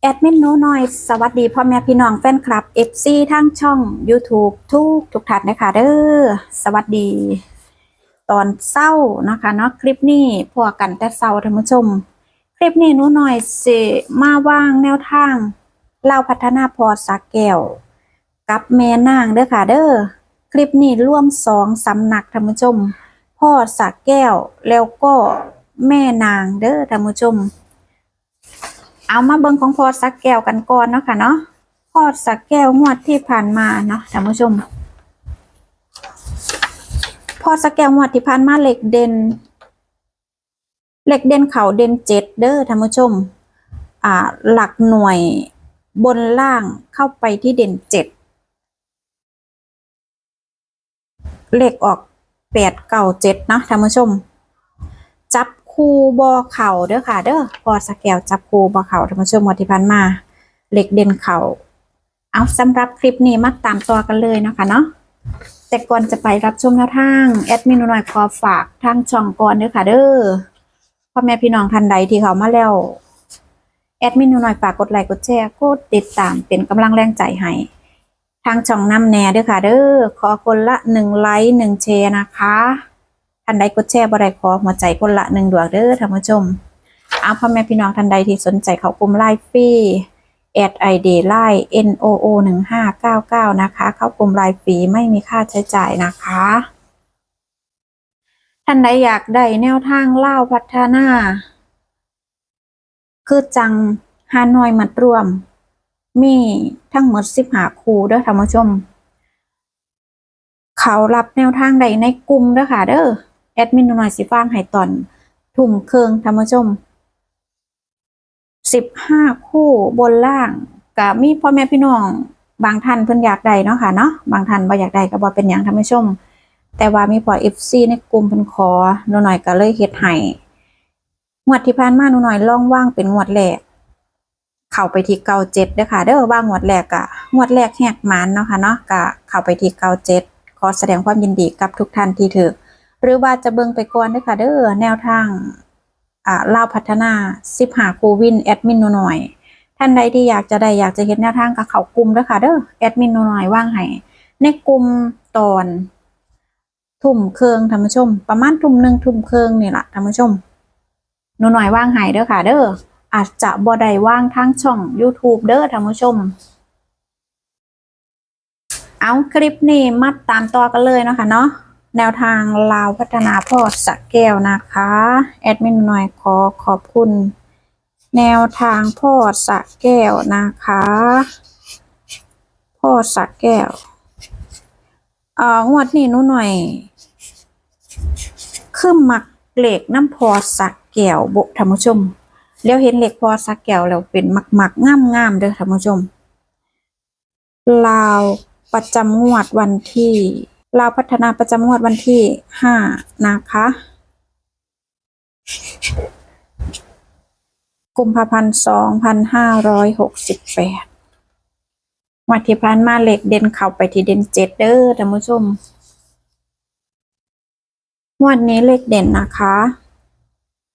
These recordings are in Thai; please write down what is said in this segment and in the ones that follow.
แอดมินนูน้อย สวัสดีพ่อแม่พี่น้องแฟนคลับ FC ทั้งช่อง YouTube ทุกทุกท่านนะคะเด้อสวัสดี ตอนเศร้านะคะเนาะคลิปนี้พวกกันแต่เศร้าท่านผู้ชม คลิปนี้นูน้อยสิมาว่างแนวทางเล่าพัฒนาพอสักแก้ว กับแม่นางเด้อค่ะเด้อคลิปนี้ร่วมสองสำนักท่านผู้ชม พ่อสักแก้วแล้วก็แม่นางเด้อท่านผู้ชม เอามาเบิ่งของพอสักแก้วกันก่อนเนาะค่ะเนาะพอสักแก้วงวดที่ผ่านมาเนาะท่านผู้ชมพอสักแก้วงวดที่ผ่านมาเหล็กเด่นเหล็กเด่นเขาเด่นเจ็ดเด้อท่านผู้ชม อ่า หลักหน่วยบนล่างเข้าไปที่เด่นเจ็ดเหลขออกแปดเก้าเจ็ดนะท่านผู้ชม คูบอเข่าเด้อค่ะ เด้อพอสแกวจับคูบอเข่าท่านผู้ชมวัที่พันมาเหล็กเด่นเข่าเอาสำหรับคลิปนี้มาตามตัวกันเลยนะคะเนาะแต่ก่อนจะไปรับชมแนวทางแอดมินหน่อยขอฝากทางช่องก่อนเด้อค่ะ เด้อพ่อแม่พี่น้องท่านใดที่เขามาแล้วแอดมินหน่อยฝากกดไลค์กดแชร์กดติดตามเป็นกำลังแรงใจให้ทางช่องน้ำแน่เด้อค่ะ เด้อขอคนละหนึ่งไลค์หนึ่งแชร์นะคะ ท่านใดกดแชร์บ่ได้ขอหัวใจคนละหนึ่งดวงเด้อท่านผู้ชมเอาพ่อแม่พี่น้องท่านใดที่สนใจเขากลุ่มไลฟ์ฟรีแอดไอเดไลน์ N O O หนึ่งห้าเก้าเก้านะคะ เข้ากลุ่มไลฟ์ฟรีไม่มีค่าใช้จ่ายนะคะ ท่านใดอยากได้แนวทางเล่าพัฒนา คือจังฮานอยมัดรวม มีทั้งหมดสิบหาคูเด้อท่านผู้ชมเขารับแนวทางใดในกลุ่มเด้อค่ะเด้อ แอดมินหน่อยสิฟังให้ตอนทุ่มเครื่องท่านผู้ชมสิบห้าคู่บนล่างก็มีพ่อแม่พี่น้อง บางท่านเพิ่นอยากได้เนาะค่ะเนาะบางท่านบ่อยากได้ก็บ่เป็นหยังท่านผู้ชม แต่ว่ามีพอ FC ในกลุ่มเพิ่นขอหนูหน่อยก็เลยเฮ็ดให้งวดที่ผ่านมาหนูหน่อยลองว่างเป็นงวดแรกเข้าไปที่เก้าเจ็ดเด้อค่ะเด้อว่างงวดแรกกะงวดแรกแหกหมานเนาะค่ะเนาะกะเข้าไปที่เก้าเจ็ดขอแสดงความยินดีกับทุกท่านที่ถือ หรือว่าจะเบิ่งไปก่อนเด้อค่ะเด้อแนวทางอ่าลาวพัฒนาสิบหาคูวินแอดมินหน่อยท่านใดที่อยากจะได้อยากจะเห็นแนวทางกับเขากลุ่มเด้อค่ะเด้อแอดมินหน่อยว่างให้ในกลุ่มตอน ทุ่มเครื่องท่านผู้ชม ประมาณทุ่มหนึ่งทุ่มเครื่องนี่แหละท่านผู้ชมหนูหน่อยว่างให้เด้อค่ะ เด้ออาจจะบ่ได้ว่างทางช่อง YouTube เด้อท่านผู้ชม เอาคลิปนี้มาตามต่อกันเลยเนาะค่ะเนาะ แนวทางลาวพัฒนาพ่อสะแก้วนะคะ แอดมินหน่อยขอขอบคุณ แนวทางพ่อสะแก้วนะคะ พ่อสะแก้วเอ่องวดนี้หนูหน่อยคือมักเหล็กน้ำพอสักแก้วบุท่านผู้ชมแล้วเห็นเหล็กพอสักแก้วแล้วเป็นมักมักงามงามเด้อท่านผู้ชมลาวประจำงวดวันที่ ลาวพัฒนาประจำงวดวันที่ห้านะคะกุมภาพันธ์สองพันห้าร้อยหกสิบแปดวัที่ผ่านมาเหล็กเด่นเข้าไปที่เด่นเจ็ดเด้อท่านผู้ชมงวดนี้เลขเด่นนะคะ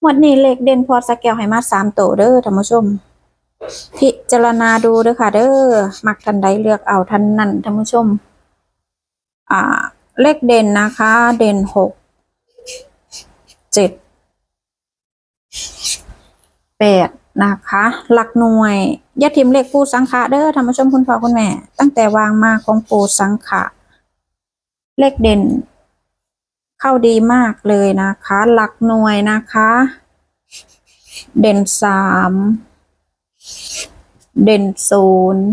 งวดนี้เลขเด่นพอสแกลให้มาสามตัวเด้อท่านผู้ชม พิจารณาดูเด้อค่ะ เด้อมักทันใดเลือกเอาทันนั้นท่านผู้ชม อ่าเลขเด่นนะคะ เด่นหกเจ็ดแปดนะคะ หลักหน่วยยาทิมเลขปูสังขะเด้อท่านผู้ชมคุณพ่อคุณแม่ ตั้งแต่วางมาของปูสังขะ เลขเด่น เข้าดีมากเลยนะคะ หลักหน่วยนะคะ เด่นสามเด่นศูนย์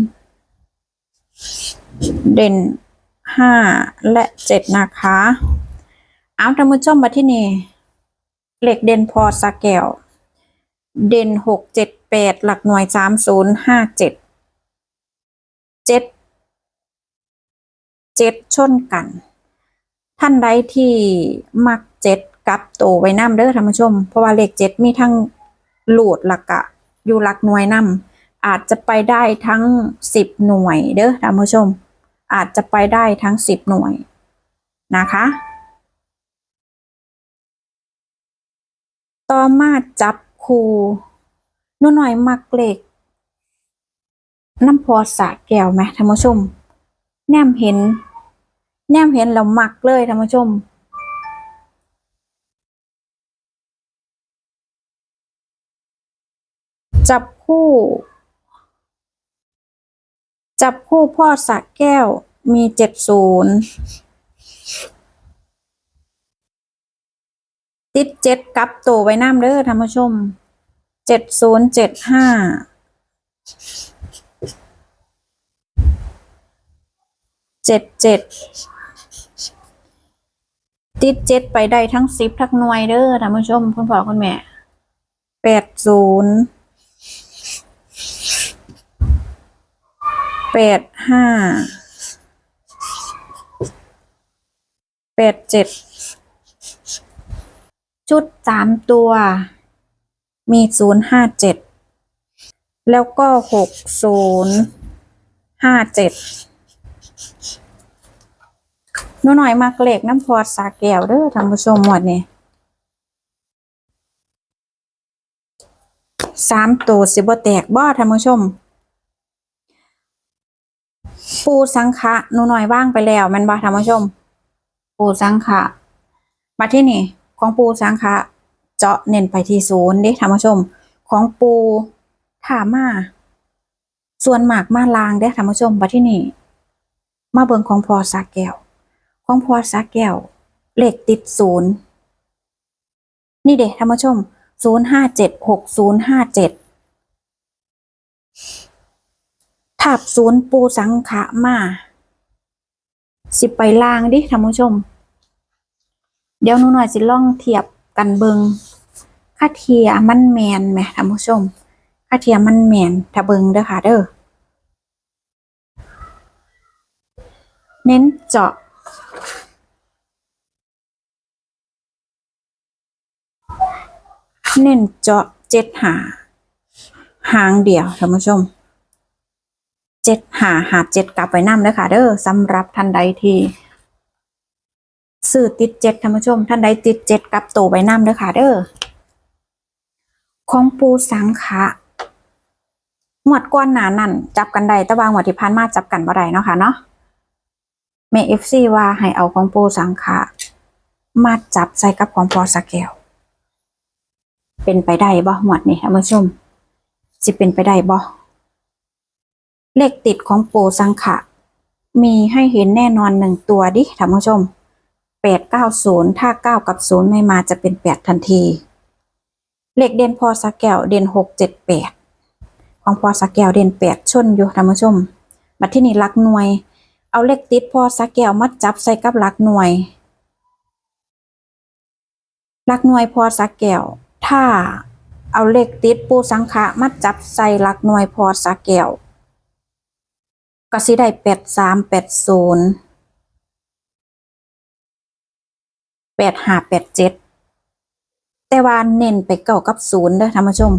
เด่น ห้าและเจ็ดนะคะเอาท่านผู้ชมมาที่นี่เหล็กเด่นพอสแกวเด่นหกเจ็ดแปดหลักหน่วยสามศูนย์ห้าเจ็ดเจ็ดเจ็ดชนกัน ท่านใดที่มักเจ็ดกับโตไว้น้ำเด้อท่านผู้ชม เพราะว่าเลขเจ็ดมีทั้งหลูดหลักกะ อยู่หลักหน่วยนำอาจจะไปได้ทั้งสิบหน่วยเด้อท่านผู้ชม อาจจะไปได้ทั้งสิบหน่วยนะคะ ต่อมาจับคูหนูหน่อยมักเลขน้ำพอสะแก้วไหมท่านผู้ชม แนมเห็น แนมเห็นแล้วมักเลยท่านผู้ชมจับคู่ จับคู่พ่อสะแก้วมีเจ็ดศูนย์ติดเจ็ดกับตัวไว้น้ำเด้อท่านผู้ชมเจ็ดศูนย์เจ็ดห้าเจ็ดเจ็ดติดเจ็ดไปได้ทั้งสิบทั้งหน่วยเด้อท่านผู้ชม คุณพ่อคุณแม่แปดศูนย์ แปดห้าแปดเจ็ดชุดสามตัว มีศูนย์ห้าเจ็ดแล้วก็หกศูนย์ห้าเจ็ดนูหน่อยมากเลกน้ำพอดสาแก้วเด้อท่านผู้ชมหมดนี่สามตัวสิบ่แตกบ่ท่านผู้ชม ปูสังขะหนูหน่อยว่างไปแล้วแมันบ่ท่านผู้ชม ปูสังขะมาที่นี่ ของปูสังขะเจาะเน้นไปที่ศูนย์เดิท่านผู้ชม ของปูถามาส่วนหมากมาลางเด้ท่านผู้ชมมาที่นี่ มาเบิงของพอสาแก้ว ของพอสาแก้วเลขติดศูนย์นี่เด้ท่านผู้ชมศูนย์ห้าเจ็ดหกศูนย์ห้าเจ็ด ทับศูนย์ปูสังขะมาสิไปล่างดิท่านผู้ชม เดี๋ยวหนูหน่อยสิล่องเทียบกันเบิงค่าเทียมันแมนไหมท่านผู้ชมค่าเทียมันแมนถ้าเบิงเด้อค่ะเด้อเน้นเจาะ เน้นเจาะเจ็ดหาหางเดียวท่านผู้ชม เจ็ดหาหาเจ็ดกลับไปนั่เด้อค่ะ เด้อสำหรับท่านใดที่ซื้อติดเจ็ดท่านผู้ชม ท่านใดติดเจ็ดกลับตัวไปนั่เด้อค่ะ เด้อของปูสังขะหมวดก้อนหนานั่นจับกันได้ต่ว่าหมวดที่ผ่านมาจับกันบ่ได้เนาะค่ะเนาะแม่เอฟซีว่าให้เอาของปูสังขะมาจับใส่กับของพอสแกวเป็นไปได้บ่หมวดนี้ท่านผู้ชมสิเป็นไปได้บ่ เลขติดของปูสังขะ มีให้เห็นแน่นอนหนึ่งตัวดิท่านผู้ชมแปดเก้าศูนย์ถ้าเก้ากับศูนย์ไม่มาจะเป็นแปดทันที เลขเด่นพอสักแก้วเด่นหกเจ็ดแปดของพอสักแก้วเด่นแปดชนอยู่ท่านผู้ชมบัดที่นี่ลักหน่วย เอาเลขติดพอสักแก้วมาจับใส่กับลักหน่วยลักหน่วยพอสักแก้วถ้าเอาเลขติดปูสังขะมาจับใส่ลักหน่วยพอสักแก้ว ก็สิได้แปดสามแปดศูนย์แปดห้าแปดเจ็ดแต่ว่าเน้นไปเก้ากับศูนย์เด้อท่านผู้ชม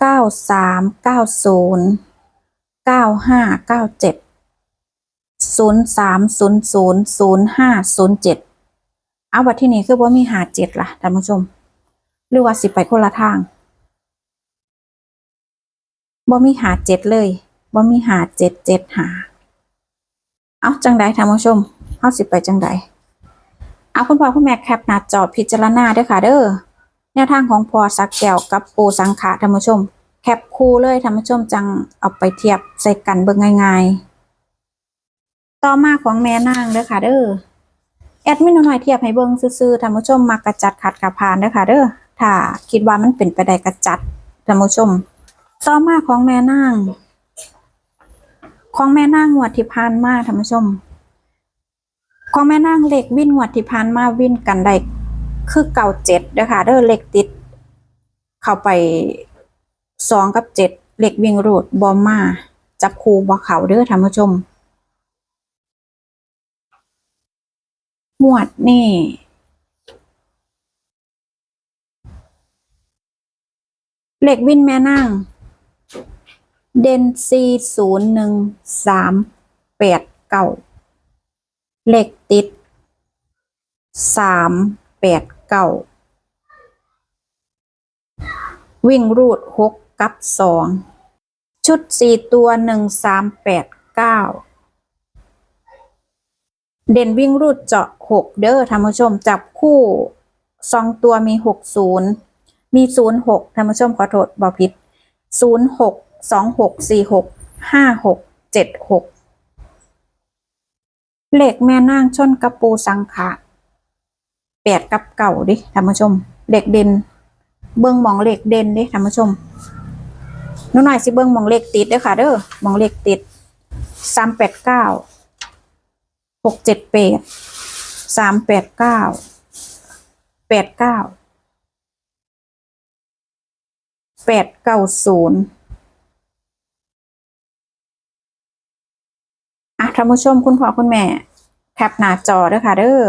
เก้าสามเก้าศูนย์เก้าห้าเก้าเจ็ดศูนย์สามศูนย์ศูนย์ศูนย์ห้าศูนย์เจ็ดเอาวัดที่นี่คือว่ามีหาเจ็ดล่ะท่านผู้ชม หรือว่าสิไปคนละทางบ่มีหาเจ็ดเลย บ่มีหาเจ็ดเจ็ดหาเอาจังใดท่านผู้ชมเฮาสิไปจังใดเอาคุณพ่อคุณแม่แคปหน้าจอพิจารณาด้อค่ะเด้อแนวทางของพอสักแก้วกับปูสังขะท่านผู้ชม แคปคู่เลยท่านผู้ชมจังเอาไปเทียบใส่กันเบิ่งง่ายๆ ต่อมาของแม่นางเด้อค่ะเด้อแอดมินหน่อยเทียบให้เบิ่งซื่อๆท่านผู้ชมมากระจัดขัดกระพานเด้อค่ะเด้อถ้าคิดว่ามันเป็นไปได้กระจัดท่านผู้ชม ต่อมาของแม่นาง ของแม่นางงวดที่ผ่านมาท่านผู้ชม ของแม่นางเหล็กวิ่นงวดที่ผ่านมาวิ่นกันได้คือเก่าเจ็ดเด้อค่ะเด้อเหล็กติด เข้าไปสองกับเจ็ดเหล็กวิ่งรูดบอมมา จับคูบอเขาเด้อท่านผู้ชมงวดนี่ เหล็กวินแม่นาง เดนซีศูนย์หนึ่งสามแปดเก้าเลขติดสามแปดเก้าวิ่งรูดหกกับสองชุดสี่ตัวหนึ่งสามแปดเก้าเด่นวิ่งรูดเจาะหกเด้อท่านผู้ชมจับคู่สองตัวมีหกศูนย์มีศูนย์หกท่านผู้ชมขอโทษบอผิดศูนย์หก สองหกสี่หกห้าหกเจ็ดหกเหล็กแม่นางชนกระปูสังขะแปดกับเก่าดิท่านผู้ชมเหล็กเด่น เบิ้องมองเหล็กเด่นดิท่านผู้ชมนูหน่อยสิเบิ้องมองเหล็กติดเด้อค่ะ เด้อมองเหล็กติดสามแปดเก้าหกเจ็ดแปดสามแปดเก้าแปดเก้าแปดเก้าศูนย์อะ ท่านผู้ชมคุณพ่อคุณแม่ แคปหน้าจอด้อค่ะเด้อ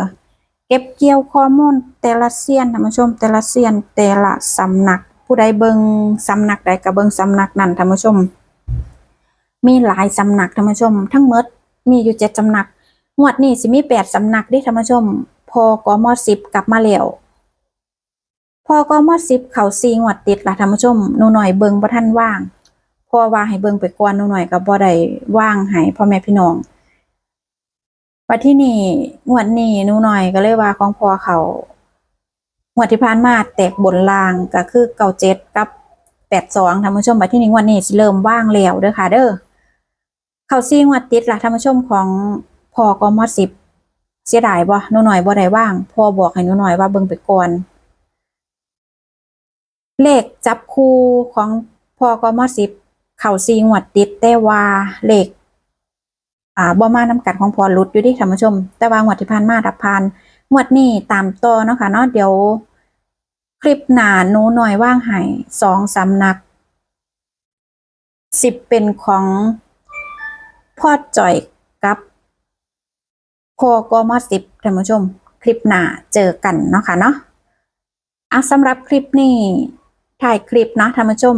เก็บเกี่ยวข้อมูลแต่ละเซียนท่านผู้ชมแต่ละเซียนแต่ละสำนัก ผู้ใดเบิงสำนักใดก็เบิงสำนักนั้นท่านผู้ชม มีหลายสำนักท่านผู้ชม ทั้งหมดมีอยู่เจ็ดสำนักงวดนี้สิมีแปดสำนักด้ท่านผู้ชม พอกมสิบกลับมาแล้วพอกมอสิบเขาซีงวดติดล่ะท่านผู้ชมหนูหน่อยเบิงบ่ทันว่างพอว่าให้เบิงไปก่อนหนูหน่อยก็บ่ได้ว่างให้พ่อแม่พี่น้อง ว่าที่นี่งวดนี้นูหน่อยก็เลยว่าของพอเขางวดที่ผ่านมาแตกบนลางก็คือเก่าเจ็ดกับแปดสองท่านผู้ชมว่าที่นี่งวดนี้เริ่มว่างแล้วเด้อค่ะ เด้อเขาซีงวดติดล่ะท่านผู้ชมของพอกมสิบเสียดายบ่นูหน่อยบ่ได้ว่างพอบอกให้นูหน่อยว่าเบิ่งไปก่อนเลขจับคู่ของพอกมสิบเข่าซีงวดติดแต่ว่าเลข อ่าบ่มาน้ำกัดของพอหลุดอยู่ดิท่านผู้ชม แต่ว่างวดที่ผ่านมาดับพานงวดนี้ตามต่อเนาะค่ะเนาะเดี๋ยว คลิปหนาหนูหน่อยว่างให้สองสำนักสิบเป็นของพ่อจ่อยกับพอกมสิบท่านผู้ชม คลิปหนาเจอกันเนาะค่ะเนาะอะสำหรับคลิปนี้ถ่ายคลิปเนาะท่านผู้ชม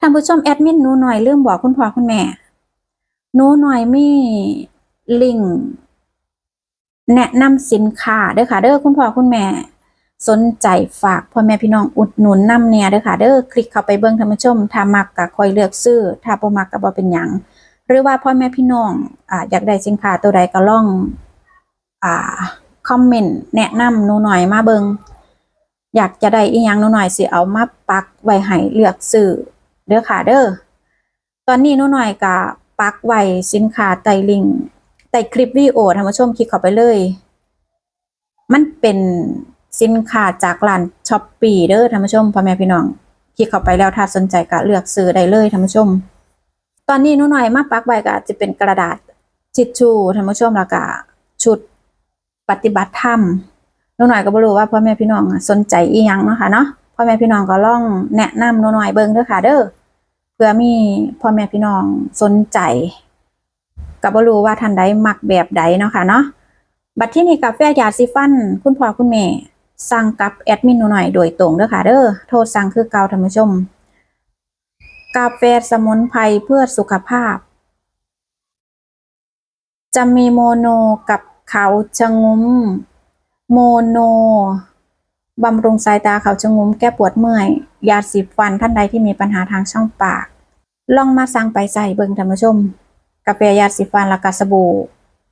ท่านผู้ชมแอดมินหนูหน่อยลืมบอกคุณพ่อคุณแม่ หนูหน่อยมีลิงก์แนะนำสินค้าเด้อค่ะเด้อคุณพ่อคุณแม่ สนใจฝากพ่อแม่พี่น้องอุดหนุนนำเนี่ยเด้อค่ะเด้อคลิกเข้าไปเบิ่งท่านผู้ชมถ้ามักก็คอยเลือกซื้อถ้าบ่มักก็บ่เป็นหยังหรือว่าพ่อแม่พี่น้องอ่าอยากได้สินค้าตัวใดก็ลองอ่าคอมเมนต์แนะนำหนูหน่อยมาเบิงอยากจะได้อีหยังหนูหน่อยสิเอามาปักไว้ให้เลือกซื้อเด้อค่ะเด้อตอนนี้หนูหน่อยก็ ปักไว้สินค้าใต้ลิงก์ใต้คลิปวิดีโอท่านผู้ชมคลิกเข้าไปเลย มันเป็นสินค้าจากร้านช้อปปี้เด้อท่านผู้ชมพ่อแม่พี่น้องคลิกเข้าไปแล้วถ้าสนใจก็เลือกซื้อได้เลยท่านผู้ชม ตอนนี้หนูหน่อยมาปักไว้ก็จะเป็นกระดาษทิชชู่ท่านผู้ชมแล้วก็ชุดปฏิบัติธรรมหนูหน่อยก็บ่รู้ว่าพ่อแม่พี่น้องสนใจอีหยังเนาะค่ะเนาะพ่อแม่พี่น้องก็ลองแนะนำหนูหน่อยเบิ่งเด้อค่ะเด้อ พื่อมีพ่อแม่พี่น้องสนใจก็บ่รู้ว่าท่านใดมักแบบใดเนาะค่ะเนาะบัดที่นี่กาแฟยาสีฟัน คุณพ่อคุณแม่สั่งกับแอดมินหนูหน่อยโดยตรงเด้อค่ะเด้อโทรสั่งคือเกาท่านผู้ชม กาแฟสมุนไพรเพื่อสุขภาพ จะมีโมโนกับเขาชะงุ้ม โมโนบำรุงสายตาเขาชะงุ้มแก้ปวดเมื่อย ยาสีฟันท่านใดที่มีปัญหาทางช่องปาก ลองมาสั่งไปใส่เบิ่งท่านผู้ชม กาแฟยาสีฟันและกาสบู่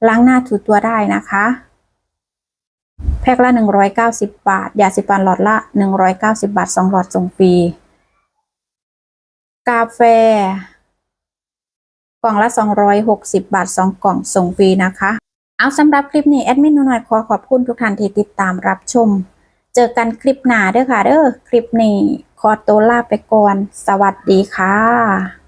ล้างหน้าถูตัวได้นะคะ แพ็คละ 190 บาท ยาสีฟันหลอดละ 190 บาท 2 หลอดส่งฟรีกาแฟ กล่องละ 260 บาท 2 กล่องส่งฟรีนะคะ เอาสำหรับคลิปนี้แอดมินหนูหน่อยขอขอบคุณทุกท่านที่ติดตามรับชม เจอกันคลิปหน้าเด้อค่ะเด้อคลิปนี้ขอตัวลาไปก่อน สวัสดีค่ะ